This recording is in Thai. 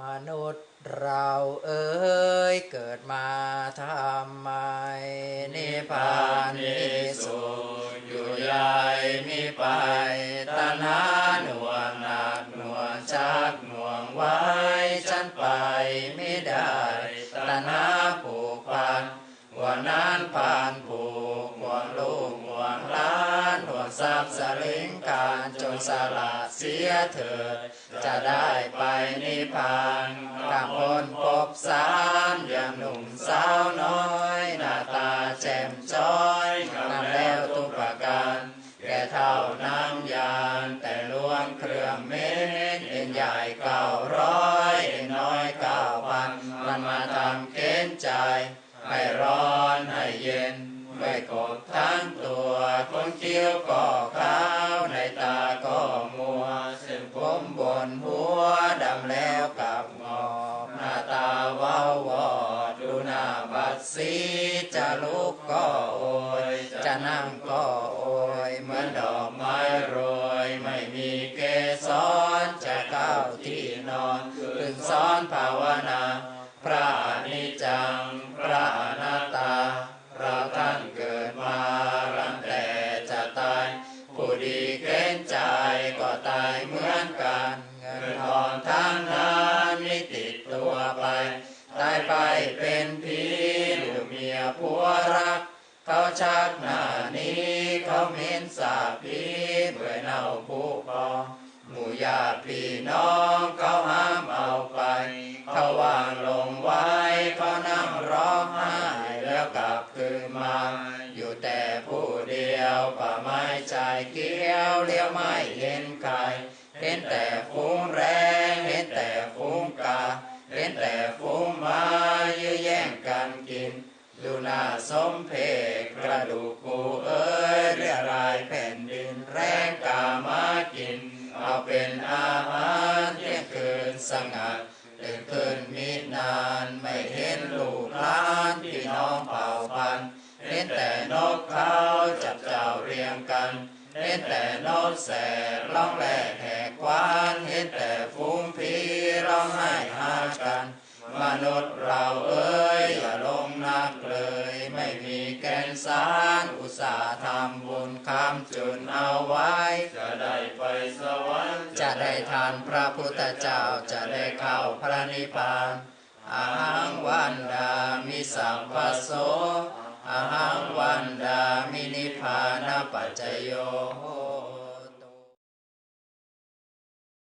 มนุษย์เราเอ๋ยเกิดมาทำไมนิพพานมีสุอยู่ใหญ่มีไปต ทรัพย์สลิงการจงสละเสียเถิด จะได้ไปนิพพานกลางคนพบสารอย่างหนุ่มสาวน้อย หน้าตาแจ่มจ้อยงามแล้วทุกประการแก่เท่าน้ำยานแต่ล้วงเครื่องเม็ดเอ็นใหญ่เก้าร้อยเอ็นน้อยเก้าพันมันมาทำเค้นใจ ให้ร้อนให้เย็น ไม่กดทั้งตัวคนเคี้ยวก็ขาวในตาก็มัวเส้นผมบนหัวดำแล้วกับงอหน้าตาว้าวอดดูหน้าบัดสีจะลุกก็โอยจะนั่งก็โอยเหมือนดอกไม้โรยไม่มีเก ชักนานี้เขาเหม็นสาพีเบื่อเน่าผู้ปองหมู่ญาติพี่น้องเขาห้ามเอาไปเขาวางลงไว้เขานั่งร้องไห้แล้วกลับคืนมา อยู่แต่ผู้เดียวป่าไม้ใจเกี้ยวเลี้ยวไม่เห็นใครเห็นแต่ฝูงแรงเห็นแต่ฝูงกาเห็นแต่ฝูงมายื้อแย่งกันกิน ดูนาสมเพกกระดูกกูเอ้ยเรียรายแผ่นดินแรงกามากิน เอาเป็นอาหารเที่ยงคืนสงัดตื่นขึ้นมินานไม่เห็นลูกหลานพี่น้องเผ่าพันเห็นแต่นกเขาจับเจ้าเรียงกันเห็นแต่นกแสร้องแหลกแหกควันเห็นแต่ฝูงผีร้องไห้ ม่มีแกนสารอุตสาห์ทำบุญคำจุนเอาไว้ จะได้ไปสวรรค์จะได้ทานพระพุทธเจ้าจะได้เข้าพระนิพพานอาหังวันดามิสัพพโสอาหังวันดามินิพพานปัจจโยโห